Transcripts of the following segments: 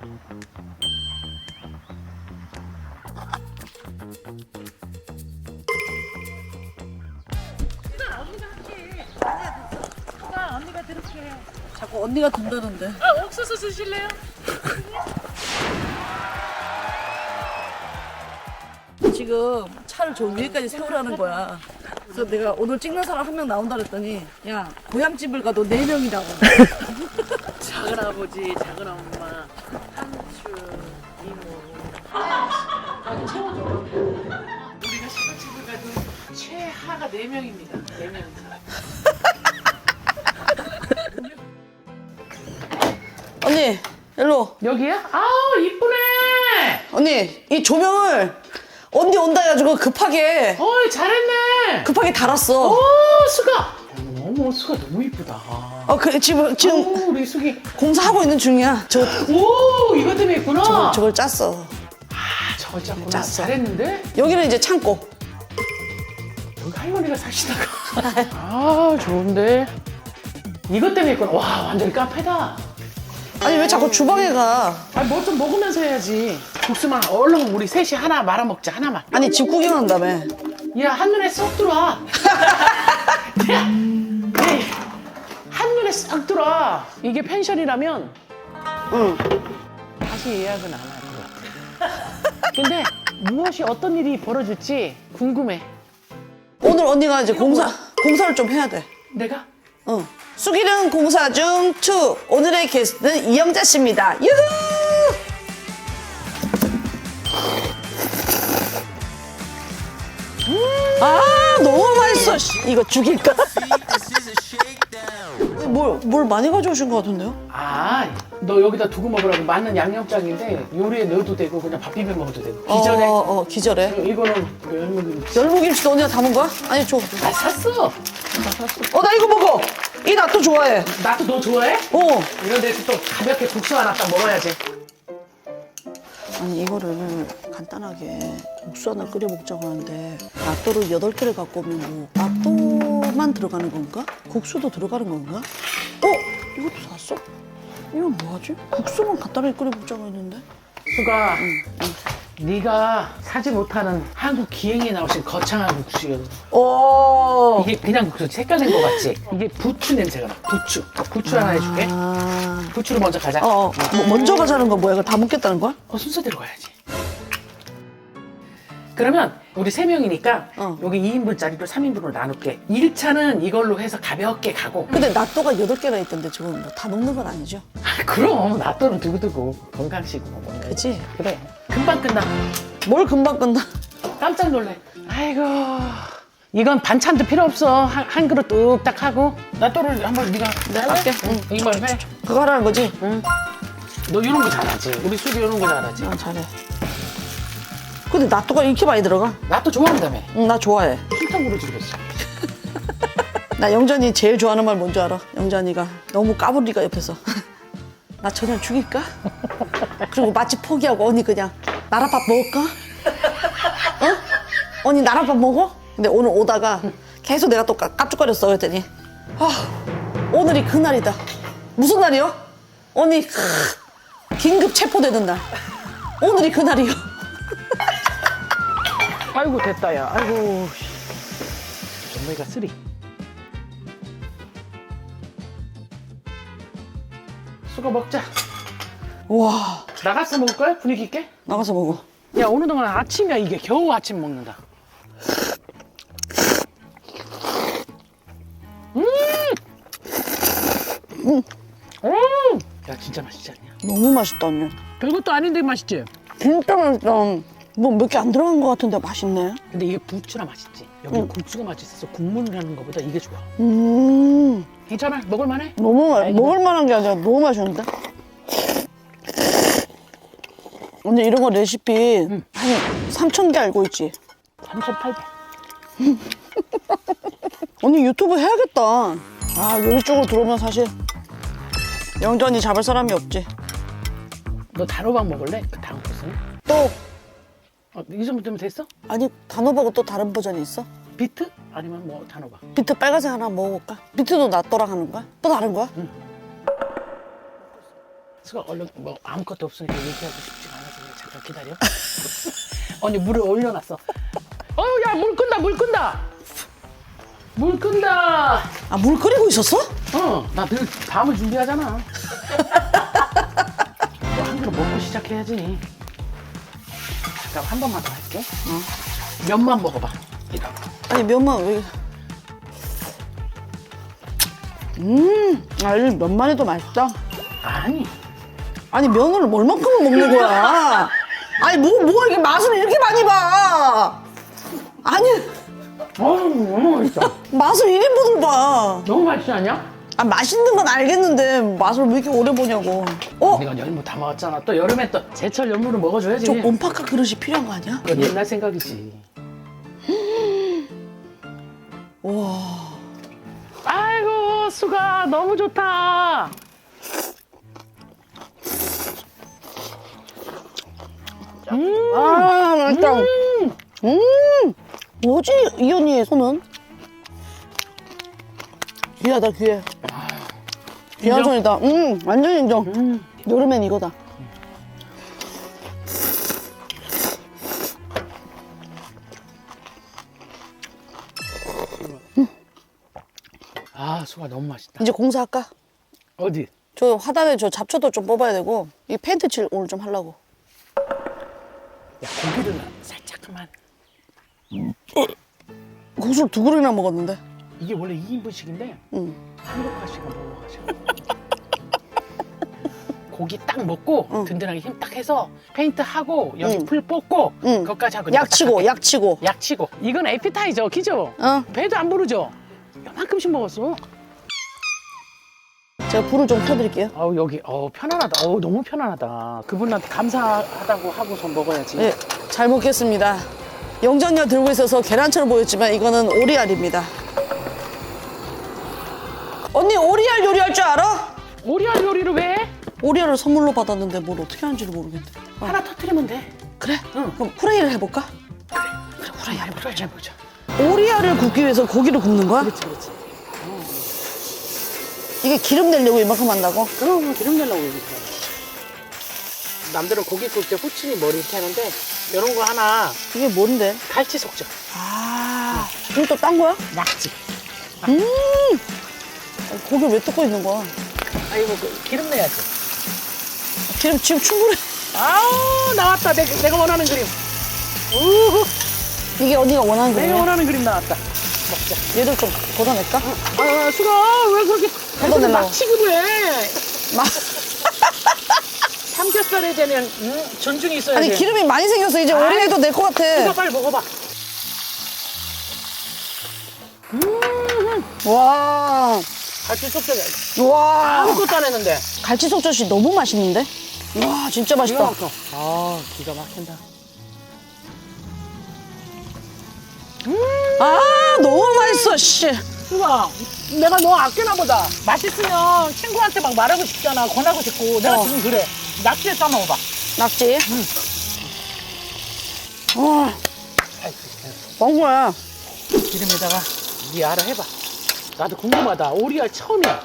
언니가. 자꾸 언니가 든다는데. 아, 옥수수 드실래요? 지금 차를 저 위에까지 세우라는 거야. 그래서 내가 오늘 찍는 사람 한 명 나온다 그랬더니 야 고향집을 가도 네 명이라고. 작은 아버지, 작은 엄마, 삼촌, 이모. 아, 채워줘. 우리가 시골집을 가도 최하가 네명입니다네명입니다 언니 일로. 여기야? 아우, 이쁘네! 언니 이 조명을 언니 온다 해가지고 급하게 어이, 잘했네! 급하게 달았어. 오, 수가! 어머, 수가 너무 이쁘다. 어 그 지금 지금 오, 우리 수기. 공사하고 있는 중이야. 저 오, 이것 때문에 있구나. 저걸, 저걸 짰어. 아, 저걸 짰구나. 짰어. 잘했는데? 여기는 이제 창고. 여기 할머니가 사시다가. 아, 좋은데? 이것 때문에 있구나. 와, 완전히 카페다. 아니 왜 자꾸 주방에 가? 아, 뭐 좀 먹으면서 해야지. 국수만 얼른 우리 셋이 하나 말아먹자, 하나만. 아니 집 구경한다며. 야, 한눈에 쏙 들어와. 야, 야, 한눈에 쏙 들어와. 이게 펜션이라면 응. 다시 예약은 안 할 것 같아. 근데 무엇이 어떤 일이 벌어질지 궁금해. 오늘 언니가 이제 공사 공사를 좀 해야 돼. 내가? 응. 수기령 공사 중 투. 오늘의 게스트는 이영자 씨입니다. 유후! 아 너무 맛있어. 씨, 이거 죽일까? 뭘, 뭘 많이 가져오신 것 같은데요? 아, 너 여기다 두고 먹으라고 많은 양념장인데 요리에 넣어도 되고 그냥 밥 비벼 먹어도 되고. 기존에 어, 어, 기절해. 이거는 열무김치. 열무김치도 언니가 담은 거야? 아니 줘. 아, 샀어. 나 샀어. 어 나 이거 먹어. 이 나또 좋아해. 나도 너 좋아해? 어. 이런 데서 또 가볍게 국수 하나 딱 먹어야지. 아니 이거를 간단하게 국수 하나 끓여 먹자고 하는데 낫또를 여덟 개를 갖고 오면 뭐 낫또만 들어가는 건가? 국수도 들어가는 건가? 어? 이것도 샀어? 이건 뭐하지? 국수만 간단하게 끓여 먹자고 했는데 수가 네가 사지 못하는 한국 기행에 나오신 거창한 국수거든. 오 이게 그냥 국수 색깔 낸거 같지? 이게 부추 냄새가 나. 부추. 부추 하나 해줄게. 아... 부추로 먼저 가자. 어, 어. 뭐 먼저 가자는 건 뭐야? 이거 다 먹겠다는 거야? 어, 순서대로 가야지. 그러면 우리 세 명이니까 어. 여기 2인분짜리로 3인분으로 나눌게. 1차는 이걸로 해서 가볍게 가고. 근데 낫또가 여덟 개나 있던데 저건 뭐 다 먹는 건 아니죠? 아, 그럼 낫또는 두고두고 건강식으로 먹는 거지. 그치? 그래. 금방 끝나. 뭘 금방 끝나? 깜짝 놀래. 아이고. 이건 반찬도 필요 없어. 한, 한 그릇 뚝딱 하고. 낫또를 한번 네가 할게. 응. 이걸 해. 그거 하라는 거지? 너 이런 거 잘하지. 우리 수비 이런 거 잘하지. 아 잘해. 근데 낫또가 이렇게 많이 들어가? 낫또 좋아한다며. 응, 나 좋아해. 흰탕으로 주겠어. 나 영전이 제일 좋아하는 말 뭔지 알아? 영전이가 너무 까불니까 옆에서 나 저냥 죽일까? 그리고 맛집 포기하고 언니 그냥 나라밥 먹을까? 어? 언니 나라밥 먹어? 근데 오늘 오다가 계속 내가 또 까- 깝죽거렸어 그랬더니 아 오늘이 그날이다 무슨 날이요? 언니 크, 긴급 체포되는 날 오늘이 그날이요 아이고 됐다 야. 아이고. 오메가 3. 수고 먹자. 와 나가서 먹을 거야? 분위기 있게? 나가서 먹어 야 어느 동안 아침이야 이게 겨우 아침 먹는다. 음. 음. 야 진짜 맛있지 않냐? 너무 맛있다 언니 별것도 아닌데 맛있지? 진짜 맛있다 뭐 몇 개 안 들어간 것 같은데 맛있네 근데 이게 부추라 맛있지. 여기 국수가 맛있어서 국물을 하는 것보다 이게 좋아. 음 괜찮아? 먹을만해? 너무 맛, 아이고. 먹을 만한 게 아니라 너무 맛있는데? 언니 이런 거 레시피 한 3천 개 알고 있지? 3,800. 언니 유튜브 해야겠다. 아 요리 쪽으로 들어오면 사실 영전이 잡을 사람이 없지. 너 단호박 먹을래? 그 다음 코스는? 또 어, 이 정도면 됐어? 아니 단호박은 또 다른 버전이 있어? 비트? 아니면 뭐 단호박? 비트 빨간색 하나 먹어볼까? 비트도 낫또랑 하는 거야? 또 다른 거야? 수가 얼른 뭐 아무것도 없으니까 얘기하고 싶지가 않아서 그래. 잠깐 기다려. 언니 물을 올려놨어. 어우 야 물 끈다 물 끈다. 물 끈다. 아, 물 끓이고 있었어? 어, 나늘 밥을 준비하잖아. 또 한 그릇 먹고 시작해야지. 잠깐 한 번만 더 할게. 면만 먹어봐. 이거. 아니, 면만 왜. 음, 아, 이 면만 해도 맛있다. 아니, 아니, 면을 얼만큼을 먹는 거야? 아니, 뭐, 뭐 이렇게 맛을 이렇게 많이 봐? 아니, 어우 너무 맛있어. 맛을 1인분을 봐. 너무 맛있지 않냐? 아, 맛있는 건 알겠는데, 맛을 왜 이렇게 오래 보냐고. 어? 내가 열무 다 먹었잖아. 또 여름에 또 제철 열무를 먹어줘야지. 좀 온파카 그릇이 필요한 거 아니야? 그건 옛날 생각이지. 와. 아이고 수가 너무 좋다. 아, 맛있다. 음. 뭐지, 이 언니의 손은? 귀하다, 귀해. 귀한? 손이다. 음, 완전 인정. 음. 여름엔 이거다. 아 수가 너무 맛있다. 이제 공사할까? 어디? 저 화단에 저 잡초도 좀 뽑아야 되고, 이 페인트 칠 오늘 좀 하려고. 야 고기를 살짝만. 국수를 두 그릇이나 먹었는데. 이게 원래 2인분씩인데 응. 한국화씨가 먹어가지고. 고기 딱 먹고 응. 든든하게 힘 딱 해서 페인트 하고 여기 응. 풀 뽑고 응. 그것까지 하고 약치고. 약치고. 약치고 이건 에피타이저 기죠? 어? 배도 안 부르죠? 요만큼씩 먹었어. 제가 불을 좀 켜드릴게요. 아우 여기 어우 편안하다. 어우 너무 편안하다. 그분한테 감사하다고 하고서 먹어야지. 네, 잘 먹겠습니다. 영전녀 들고 있어서 계란처럼 보였지만 이거는 오리알입니다. 할 줄 알아? 오리알 요리를 왜? 해? 오리알을 선물로 받았는데 뭘 어떻게 하는지를 모르겠네. 어, 하나 터트리면 돼. 그래? 응. 그럼 후라이를 해볼까? 그래 오리알 오리알 잘 보자. 오리알을 굽기 위해서 고기를 굽는 거야? 그렇지 그렇지. 이게 기름 내려고 이만큼 한다고? 그럼 기름 내려고 이렇게. 남들은 고기 굽을 때 후추니 머리 이렇게 하는데 이런 거 하나 이게 뭔데? 갈치 속죠. 아, 이거 또 딴 거야? 낙지. 음! 고기를 왜 뜯고 있는 거야? 아이고 그 기름 내야지. 기름 지금 충분해. 아우 나왔다 내, 내가 원하는 그림. 우후 이게 언니가 원하는 내가 거야? 원하는 그림 나왔다. 먹자. 얘를 좀 걷어낼까? 아 수가 왜 그렇게 걷어내려고. 막 취급을 해? 막. 삼겹살에 대한 음, 존중이 있어야지. 아니 기름이 많이 생겨서 이제 아이, 오리알도 낼것 이거 같아. 빨리 먹어봐. 와, 갈치 속젓 와, 아무것도 안 했는데. 갈치 속젓이 너무 맛있는데? 와, 진짜 맛있다. 막혀. 아 기가 막힌다. 아, 너무 맛있어, 씨. 수가 내가 너 아끼나 보다. 맛있으면 친구한테 막 말하고 싶잖아. 권하고 싶고. 내가 어. 지금 그래. 낙지에 싸먹어봐. 낙지. 와, 먹은 거야. 기름에다가 네 알아 해봐. 나도 궁금하다. 오리알 처음이야.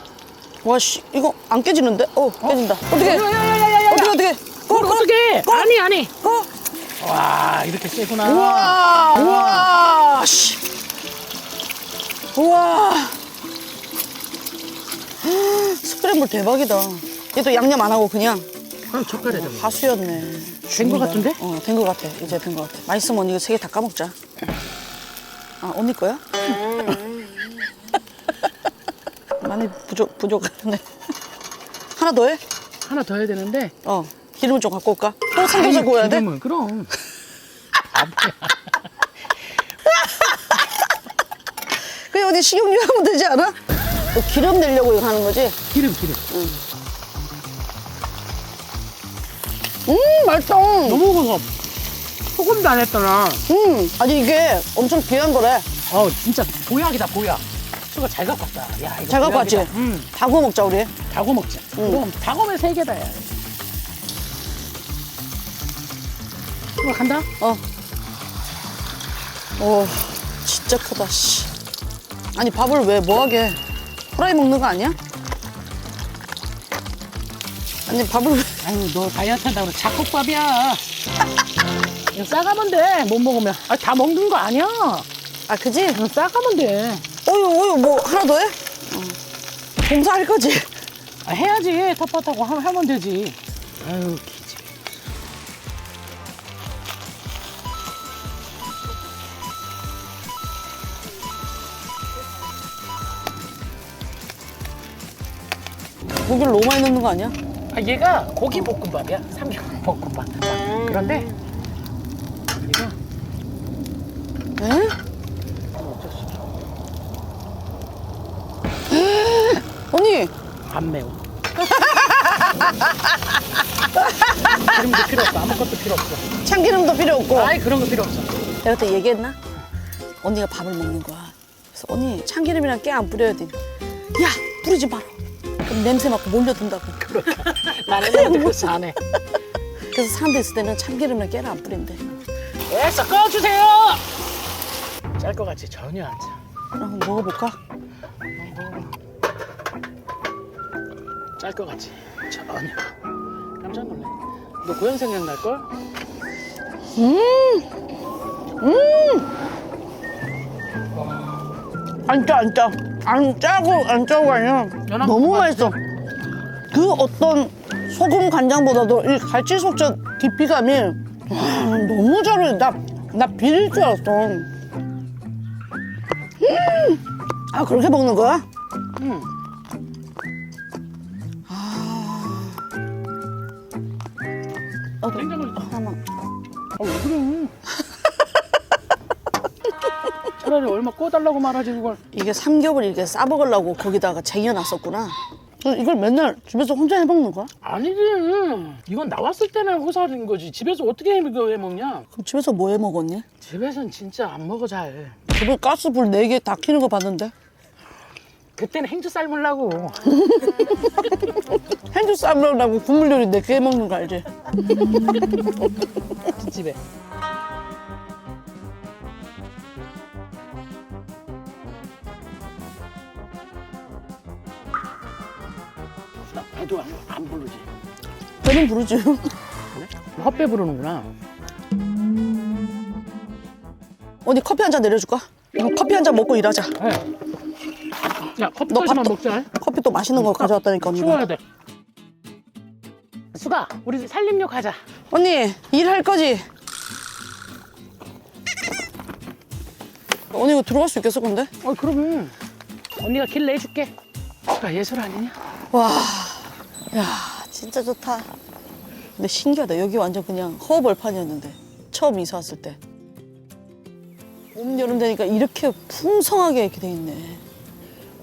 와, 씨, 이거 안 깨지는데? 어, 깨진다. 어떻게? 야야야야야야. 어떻게 어떻게? 꺼, 꺼, 어떻게? 꺼. 아니 아니. 꺼. 와 이렇게 세구나. 우와, 우와, 씨. 우와. 스크램블 대박이다. 얘도 양념 안 하고 그냥 그럼 젓갈에다. 하수였네. 된 거 같은데? 어, 된 거 같아. 이제 된 거 같아. 맛있으면 이거 세 개 다 까먹자. 아, 언니 거야? 많이 부족, 부족하네. 하나 더 해? 하나 더 해야 되는데. 어. 기름을 좀 갖고 올까? 또 삼겹살 구워야 돼? 기름은 그럼. 그래, 어디 식용유 하면 되지 않아? 또 기름 내려고 이거 하는 거지? 기름 기름. 음, 맛있다. 너무 고소. 소금도 안 했더나. 음, 아니 이게 엄청 귀한 거래. 어 진짜 보약이다 보약. 수가 잘 갖고 왔다. 야 이거 잘 갖고 왔지? 보약이다. 응. 다 구워 먹자, 우리. 다 구워 먹자. 그럼 다 구우면 세 개다 야. 수가 간다. 어. 오, 진짜 크다, 씨. 아니, 밥을 왜 뭐하게. 후라이 먹는 거 아니야? 아니 밥을 아유 너 다이어트 한다고 잡곡밥이야 이거 싸가면 돼 못 먹으면 아 다 먹는 거 아니야 아 그지? 이거 싸가면 돼 어유 어유 뭐 하나 더 해? 어. 봉사할 거지? 아, 해야지 텃밭하고 하- 하면 되지 아유 기집 고기를 너무 많이 넣는 거 아니야? 아 얘가 고기 볶음밥이야 삼겹 볶음밥 그런데 얘가 에? 어쩔 수 없어 언니 안 매워 기름도 필요 없어 아무것도 필요 없어 참기름도 필요 없고 아이 그런 거 필요 없어 내가 그때 얘기했나? 언니가 밥을 먹는 거야. 그래서 언니 참기름이랑 깨 안 뿌려야 돼. 야 뿌리지 마라. 그럼 냄새 맡고 몰려든다고. 나는 애들한테 그래서 안 해. 그래서 사람들 있을 때는 참기름이랑 깨를 안 뿌린대. 됐어 꺼주세요 짤 것 같지 전혀 안 짜. 그럼 먹어볼까? 짤것 같지 전혀 깜짝 놀래 너 고향 생각 날걸? 안 짜, 안 짜. 안 짜고 안 짜고 아니야. 연한 너무 거 맛있어. 그 어떤 소금 간장보다도 이 갈치 속젓 깊이감이 와, 너무 잘해. 나, 나 비릴 줄 알았어. 음! 아, 그렇게 먹는 거야? 응 어, 냉장고에 있다. 하나만. 아, 왜 그래 차라리 얼마 꺼달라고 말하지 그걸 이게 삼겹을 이렇게 싸먹으려고 거기다가 쟁여놨었구나. 그래서 이걸 맨날 집에서 혼자 해먹는 거야? 아니지 이건 나왔을 때는 호사인 거지 집에서 어떻게 해, 이거 해 먹냐 그럼 집에서 뭐 해 먹었니? 집에선 진짜 안 먹어 잘 집에 가스불 네개다 켜는 거 봤는데. 그때는 행주 삶으려고 행주 싸먹으려고 국물 요리 네개 해먹는 거 알지? 집에 나 배도 안, 안 부르지 배는 부르지. 헛배 부르는구나 언니 커피 한 잔 내려줄까? 이거 커피 한 잔 먹고 일하자. 네. 야너 커피까지만 밥도- 먹자 커피 또 맛있는 거 가져왔다니까 언니가. 치워야 돼 수가 우리 살림욕 하자 언니 일할 거지? 언니 이거 들어갈 수 있겠어 근데? 어 그럼 언니가 길 내줄게 수가 예술 아니냐? 와, 야 진짜 좋다. 근데 신기하다. 여기 완전 그냥 허벌판이었는데 처음 이사 왔을 때. 봄 여름 되니까 이렇게 풍성하게 이렇게 돼 있네.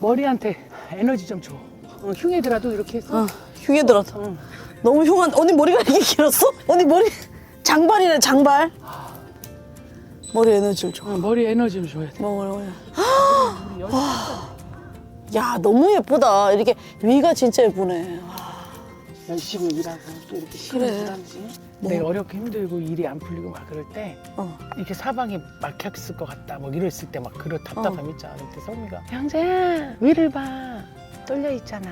머리한테 에너지 좀 줘. 어, 흉애들아도 이렇게 했어. 어, 휴게 들어서. 응. 너무 흉한. 언니 머리가 이렇게 길었어? 언니 머리 장발이네 장발. 머리 에너지를 줘. 어, 머리 에너지 좀 줘야 돼. 먹으러 그냥. 야 너무 예쁘다. 이렇게 위가 진짜 예쁘네. 열심히 일하고 또 이렇게 그래. 쉬는 일 하지. 내가 어렵고 힘들고 일이 안 풀리고 막 그럴 때 어. 이렇게 사방이 막혔을 것 같다 뭐 이랬을 때 막 그런 답답함 있잖아. 그때 성미가 형제야 위를 봐 뚫려 있잖아.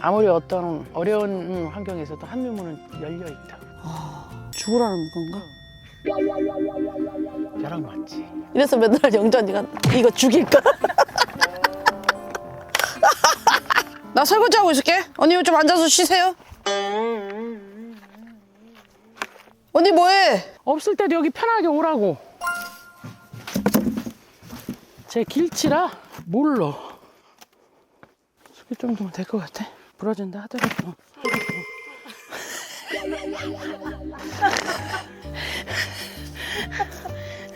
아무리 어떤 어려운 음, 환경에서도 한미문은 열려 있다고. 죽으라는 건가? 벼락 맞지. 이래서 맨날 영전이가 이거 죽일까? 나 설거지 하고 있을게. 언니 좀 앉아서 쉬세요. 언니 뭐해? 없을 때도 여기 편하게 오라고. 제 길치라 몰라. 숙일 정도면 될 것 같아. 부러진다 하더라도.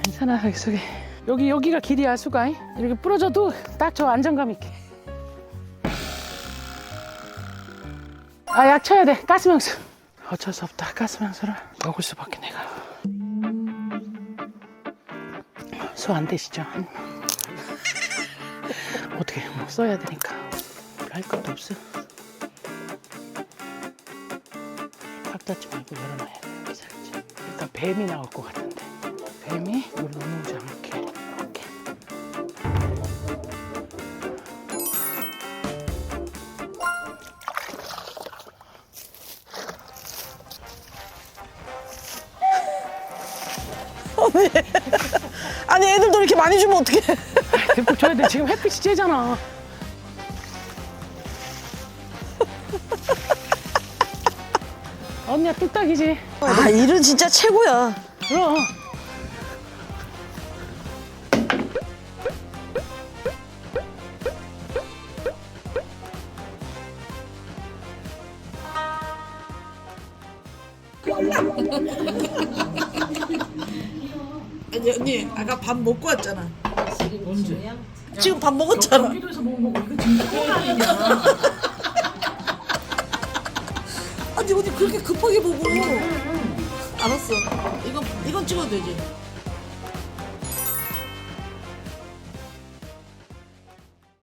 괜찮아 여기 속에 여기 여기가 길이야 수가 이렇게 부러져도 딱 저 안정감 있게. 아 약 쳐야 돼 가스명수. 어쩔 수 없다 가스명수를 먹을 수밖에 내가. 소 안 되시죠? 어떻게 뭐 써야 되니까 할 것도 없어. 탁 닫지 말고 열어놔야 돼. 살지. 일단 뱀이 나올 것 같은데. 뱀이 물 넘어오지 않게. 이렇게. 아니 애들도 이렇게 많이 주면 어떡해. 듬뿍 줘야 돼. 지금 햇빛이 쬐잖아. 언니야 뚝딱이지. 아 일은 진짜 최고야. 그럼. 아니 언니 아까 밥 먹고 왔잖아. 지금 밥 먹었잖아. 경기도에서 뭐 먹어? 이거 진짜 꼴랑이냐. 아니 언니 그렇게 급하게 보고. 알았어. 이건 이건 찍어도 되지.